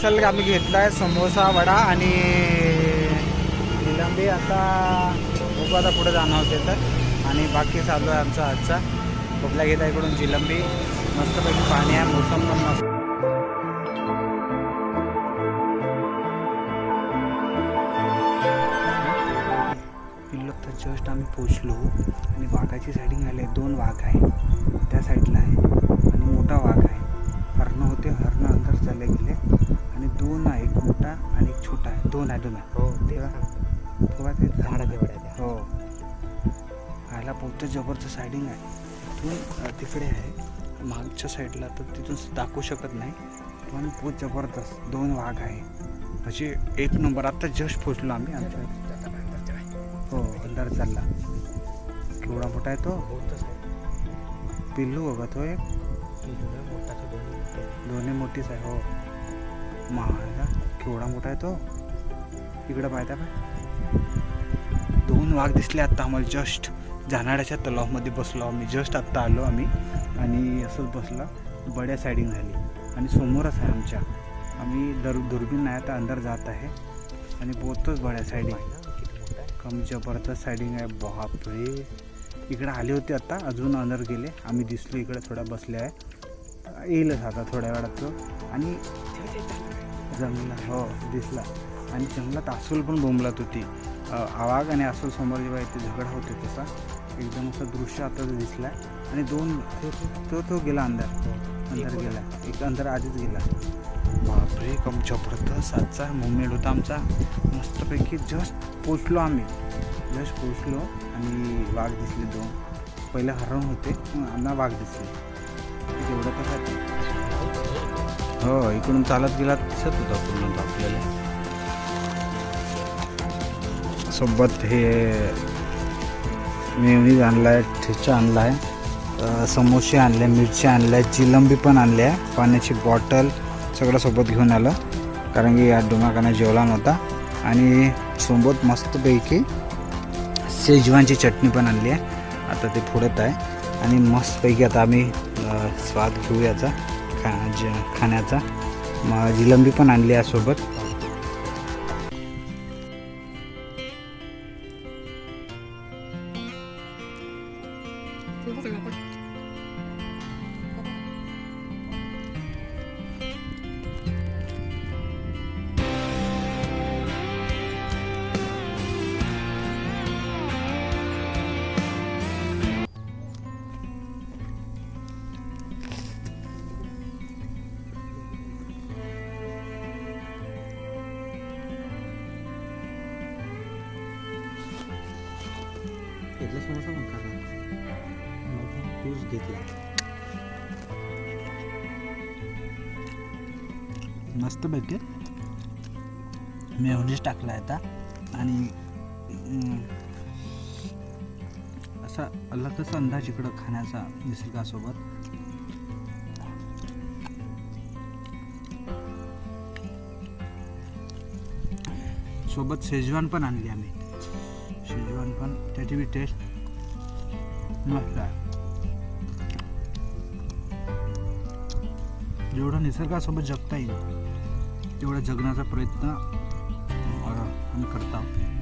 Parcel आम्ही घेतलाय समोसा वडा आणि जिलंबी आता बघू आता पुढे जाणार होते तर. आणि बाकी चालू आहे आमचा आजचा. खोकला घेता इकडून जिलंबी. मस्तपैकी पाणी आहे मोसम पण मस्त. जस्ट आम्ही पोचलो आणि वाघाची साईडिंग आली आहे. दोन वाघ आहे. त्या साईडला आहे. आणि मोठा वाघ आहे. हरणं होते. हरणं अंदर चालले गेले. आणि दोन आहे. एक मोठा आणि एक छोटा आहे. दोन आहे दोन आहे हो ते तेव्हा ते झाडाच्या वड्या हो. ह्याला बहुत जबरदस्त सायडिंग आहे. तिथून तिकडे आहे. मागच्या साईडला तर तिथून दाखवू शकत नाही. पण बहुत जबरदस्त दोन वाघ आहे. म्हणजे एक नंबर. आता जस्ट पोचलो आम्ही आमच्या हो अंदर चालला. केवढा मोठा आहे तो? पिल्लू बघा तो एक. दोन्ही मोठीच आहे हो. महाला केवढा मोठा आहे तो? इकडं पाहता काय दोन वाघ दिसले आत्ता आम्हाला जस्ट. जानाड्याच्या तलावामध्ये बसलो आम्ही जस्ट आत्ता आलो आम्ही. आणि असंच बसला बड्या सायडिंग झाली. आणि समोरच आहे आमच्या. आम्ही दर दुर्बीन नाही आता अंदर जात आहे. आणि बोतच बड्या सायडिंग कम जबरदस्त सायडिंग आहे. बापरे. इकडे आले होते आता. अजून अंदर गेले. आम्ही दिसलो इकडे थोडा बसले आहे. येईलच आता थोड्या वेळात. तो आणि जंगला हो दिसला. आणि जंगलात अस्वल पण बोंबलात होती. आवाग आणि अस्वल समोर जेव्हा इथे झगडा होते तसा एकदम असं दृश्य आता जो दिसला आणि दोन तो तो तो गेला अंदर अंदर गेला. एक अंदर आधीच गेला. बापरे कमच्या जबरदस्त सातचा मुवमेंट होता आमचा. मस्तपैकी जस्ट पोचलो आम्ही. जस्ट पोचलो आणि वाघ दिसले दोन. पहिले हरण होते आम्हाला वाघ दिसले. तेवढं कसं हो इकडून चालत गेला दिसत होता पूर्ण आपल्याला. सोबत हे मेवणीज आहे ठेचा आणलाय आहे समोसे आणले मिरची आणल्या जिलंबी पण आणली आहे पाण्याची बॉटल सगळं सोबत घेऊन आलं. कारण की या डोंगाकाना जेवला नव्हता आणि सोबत मस्तपैकी शेजवानची चटणी पण आणली आहे. आता ते फोडत आहे. आणि मस्तपैकी आता आम्ही स्वाद घेऊ याचा खा ज खाण्याचा. मग जिलंबी पण आणली आहे सोबत. घेतला समोसा मग खाला तूच घेतला. मस्तपैकी मेवनीज टाकला आता. आणि असा अलगच अंदाज इकडं खाण्याचा निसर्गासोबत सोबत? शेजवान पण आणली आम्ही. शेजवान पण. त्याची बी टेस्ट मस्त आहे. जेवढं निसर्गासोबत जगता येईल तेवढा जगण्याचा प्रयत्न आम्ही करत.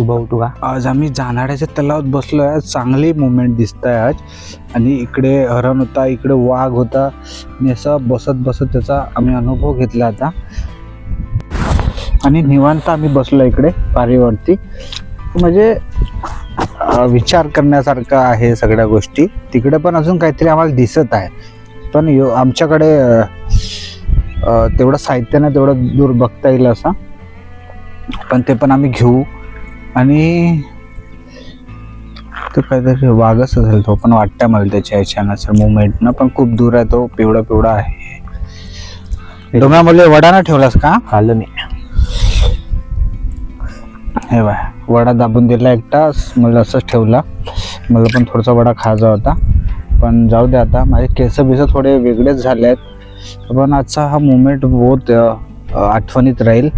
उभा उठू का? आज आम्ही जाणाऱ्याच्या तलावात बसलो आहे चांगली मुवमेंट दिसत आहे आज. आणि इकडे हरण होता इकडे वाघ होता. आणि असं बसत बसत त्याचा आम्ही अनुभव घेतला आता. आणि निवांत आम्ही बसलो इकडे पारीवरती. म्हणजे विचार करण्यासारखं आहे सगळ्या गोष्टी. तिकडे पण अजून काहीतरी आम्हाला दिसत आहे. पण यो आमच्याकडे तेवढं साहित्य नाही तेवढं दूर बघता येईल असं. पण ते पण आम्ही घेऊ. आणि तो काहीतरी वाघच असेल तो पण वाटतंय मला त्याच्या ह्याच्यानं सर मुवमेंटनं पण खूप दूर आहे तो पिवळा पिवळा आहे. डोंगरामध्ये वडा ना ठेवलास का? खाल्लं मी हे बाय वडा दाबून दिला एकटा मला असंच ठेवला. मला पण थोडासा वडा खायचा होता. पण जाऊ दे आता माझे केस बिस थोडे वेगळेच झाले आहेत पण आजचा हा मुमेंट बहुत आठवणीत राहील.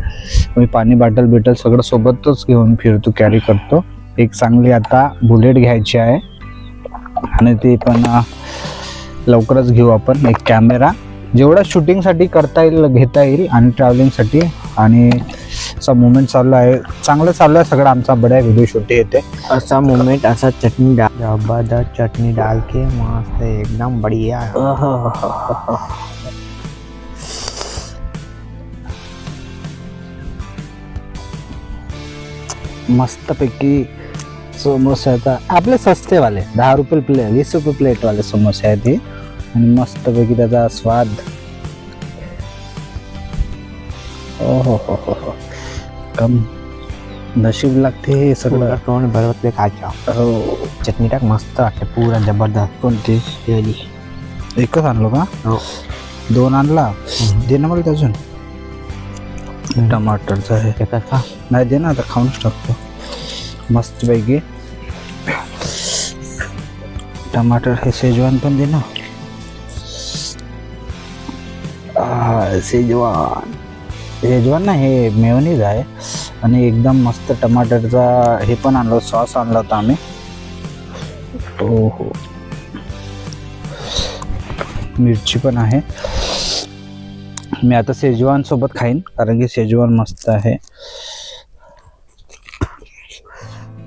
मी पाणी बाटल बिटल सगळं सोबतच घेऊन फिरतो कॅरी करतो. एक चांगली आता बुलेट घ्यायची आहे. आणि ती पण लवकरच घेऊ आपण. एक कॅमेरा जेवढा शूटिंगसाठी करता येईल घेता येईल आणि ट्रॅव्हलिंगसाठी आणि असा मुवमेंट चालू आहे. चांगलं चालू आहे सगळं. आमचा बड्या व्हिडिओ शूट येते. ऐसा मोमेंट ऐसा चटनी डाल जबरदस्त चटनी डाल के मस्त एकदम बढ़िया. मस्तपैकी समोसे आता आपले सस्तेवाले दहा रुपये प्लेट वीस रुपये प्लेटवाले समोसे आहेत हे. आणि मस्तपैकी त्याचा स्वाद. ओ हो हो हो हो. कम नशीब लागते हे सगळं. तोंड भरवतले खायच्या हो. चटणी टाक मस्त वाटते पुरा जबरदस्त. कोणते एकच आणलो का? हो. दोन आणला. दे ना मला अजून. टमाटरचं आहे. कसा नाही दे ना आता खाऊनच टाकतो. मस्तपैकी. टमाटर हे शेजवान पण दे ना शेजवान. शेजवान ना हे मेवनीज आहे. आणि एकदम मस्त टमाटरचा हे पण आणलं सॉस आणला होता आम्ही. हो हो मिरची पण आहे. मी आता शेजवान सोबत खाईन कारण की शेजवान मस्त आहे.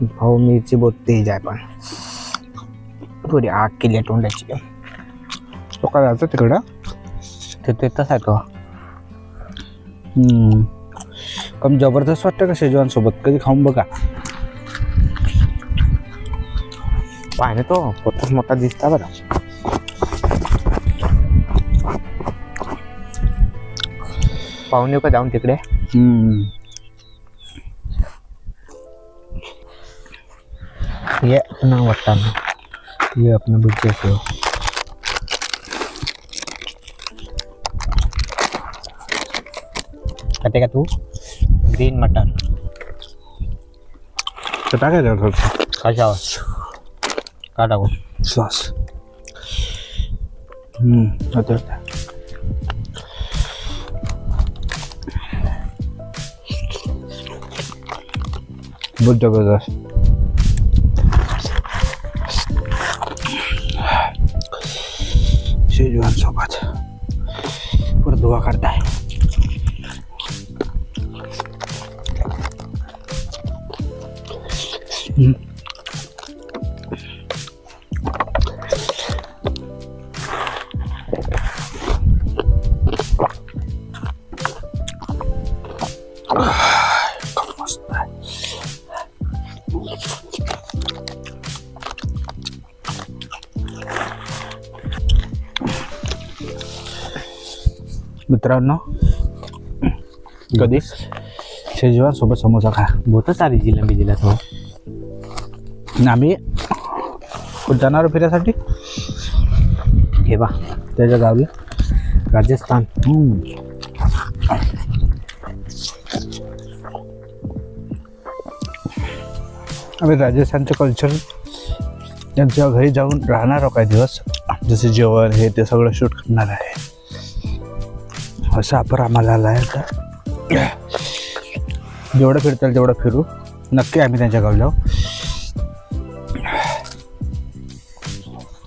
भाऊ मिरची बोलते जाय पण. पुरी आग केली आहे तोंडाची. तो काय जायचं तिकडं? ते ते तसा आहे तो. कम जबरदस्त वाटतं का शेजवान सोबत? कधी खाऊन बघा. पाहिजे तो मोठा दिसता बरं. पाहून येऊ का जाऊन तिकडे हम्म. ये पुन्हा वाटतं ये आपण बुद्धी असो खाते का तू ग्रीन मटन तर टाकायचं थोडंसं कशावर का टाकू सॉस हम्म, होतं होतं. बहुत जबरदस्त शेजवान सोबत परत धुवा काढताय मित्रांनो कधी शेजवान सोबत समोसा खा. बहुत सारी जिलेबी दिला तो आम्ही जाणार फिरायसाठी? हे बा. त्याच्या गावी. राजस्थान. आम्ही राजस्थानचं कल्चर त्यांच्या घरी जाऊन राहणार काही दिवस. जसे जेवण हे ते सगळं शूट करणार आहे. असं आपण आम्हाला आला आहे आता जेवढं फिरता येईल तेवढं फिरू. नक्की आम्ही त्यांच्या गावी जाऊ.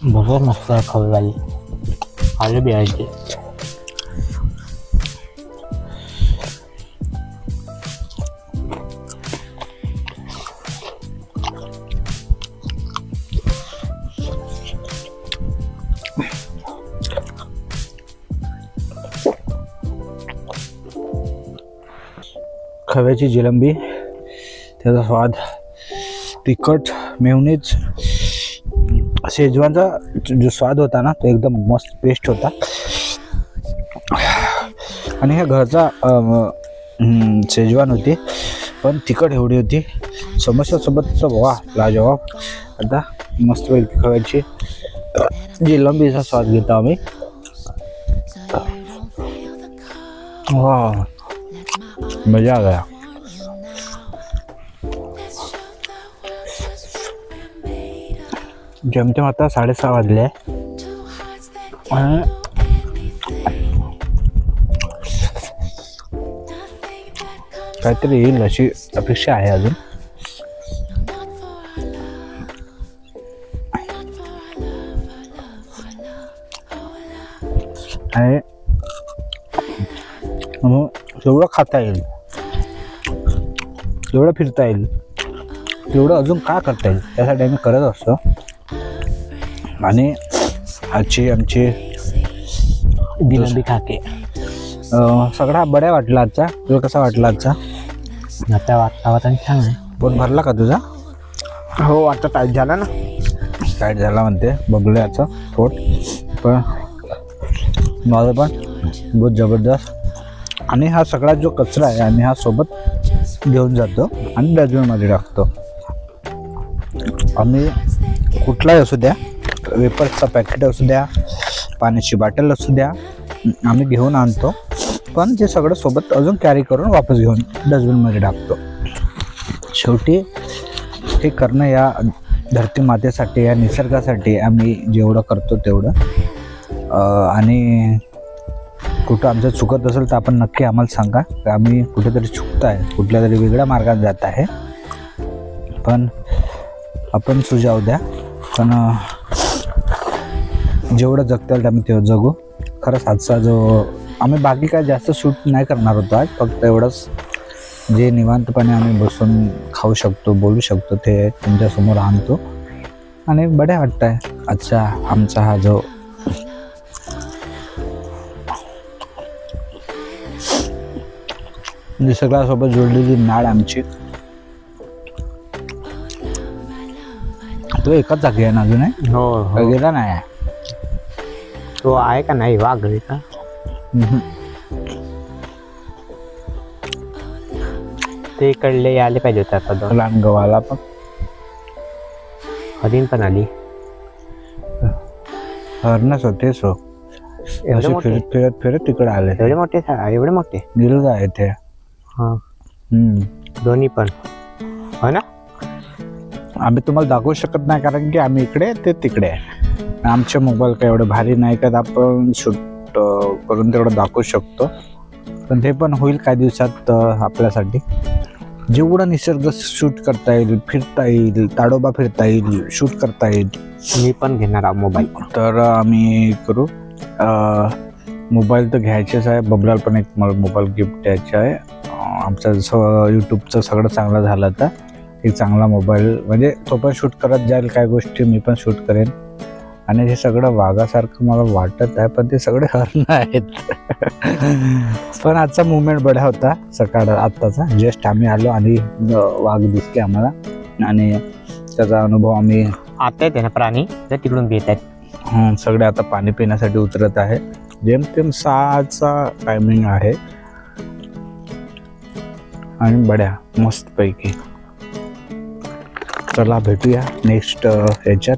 बघा मस्त खाऊ लागेल आलू बी खव्याची जिलंबी त्याचा स्वाद तिखट मेवणीच शेजवानचा जो स्वाद होता ना तो एकदम मस्त पेस्ट होता. आणि ह्या घरचा शेजवान होती पण तिखट एवढी होती. समोस्यासोबत वा लाजवाब आता मस्त खव्याची जिलंबीचा स्वाद घेतो आम्ही. वा मजा आ गया जेमतेम आता साडेसहा वाजले काहीतरी येईल अशी अपेक्षा आहे अजून आणि मग जेवढं खाता येईल जेवढं फिरता येईल? तेवढं अजून काय करता येईल? त्यासाठी आम्ही करत असतो. आणि आजची आमची बिलंबी खाके अं, सगळा बऱ्या वाटला आजचा? तुला कसा वाटला आजचा? आता वातावरण छान आहे. पोट भरला का तुझा? हो आता टाईट झाला ना. टाईट झाला म्हणते. बघलं याचं पोट पण माझं पण बहुत जबरदस्त आणि हा सगळा जो कचरा आहे आम्ही हा सोबत घेऊन जातो आणि डस्टबिनमध्ये टाकतो. आम्ही कुठलाही असू द्या वेपर्सचा पॅकेट असू द्या पाण्याची बाटल असू द्या आम्ही घेऊन आणतो. पण ते सगळं सोबत अजून कॅरी करून वापस घेऊन डस्टबिनमध्ये टाकतो. शेवटी हे करणं या धरती मातेसाठी या निसर्गासाठी आम्ही जेवढं करतो तेवढं. आणि कुठं आमचं चुकत असेल तर आपण नक्की आम्हाला सांगा. आम्ही कुठेतरी चुकत आहे कुठल्या तरी वेगळ्या मार्गात जात आहे. पण आपण सुजाव द्या. पण जेवढं जगता येईल आम्ही तेवढं जगू. खरंच आजचा जो आम्ही बाकी काय जास्त शूट नाही करणार होतो आज. फक्त एवढंच जे निवांतपणे आम्ही बसून खाऊ शकतो बोलू शकतो ते तुमच्यासमोर आणतो. आणि बड्या वाटत आहे आजचा आमचा हा जो निसर्गासोबत जोडलेली नाळ आमची. तो एकाच जागी आहे ना अजून आहे? हो हो. गेला नाही आहे? तो आहे का नाही? वाघ का? हम्म. ते इकडले यायला पाहिजे होते आता दोन. लहान गव्हाला पण. हरिण पण आली. हरणच होते सो. एवढे असे मोठे? फिरत फिरत फिरत तिकडे आले. एवढे मोठे सा- एवढे मोठे? गिरजा आहे ते हा हम्म. दोन्ही पण हो ना आम्ही तुम्हाला दाखवू शकत नाही कारण की आम्ही इकडे ते तिकडे आहे आमचे मोबाईल काय एवढं भारी नाही का आपण शूट करून तेवढं दाखवू शकतो पण ते पण होईल काही दिवसात आपल्यासाठी जेवढं निसर्ग शूट करता येईल फिरता येईल ताडोबा फिरता येईल शूट करता येईल मी पण घेणार आहे मोबाईल तर आम्ही करू मोबाईल तर घ्यायचेच आहे बबलाल पण एक मला मोबाईल गिफ्ट द्यायचा आहे आमचं जसं यूट्यूबचं सगळं चांगलं झालं तर एक चांगला मोबाईल म्हणजे तो पण शूट करत जाईल काय गोष्टी मी पण शूट करेन. आणि हे सगळं वाघासारखं मला वाटत आहे पण ते सगळे हरण आहेत. पण आजचा मुवमेंट बडा होता सकाळ आत्ताचा. जस्ट आम्ही आलो आणि वाघ दिसले आम्हाला. आणि त्याचा अनुभव आम्ही आता येते ना प्राणी तर तिकडून येत आहेत. सगळे आता पाणी पिण्यासाठी उतरत आहे. जेमतेम सहाचा टायमिंग आहे. आणि बड्या मस्त पैकी चला भेटूया नेक्स्ट ह्याच्यात.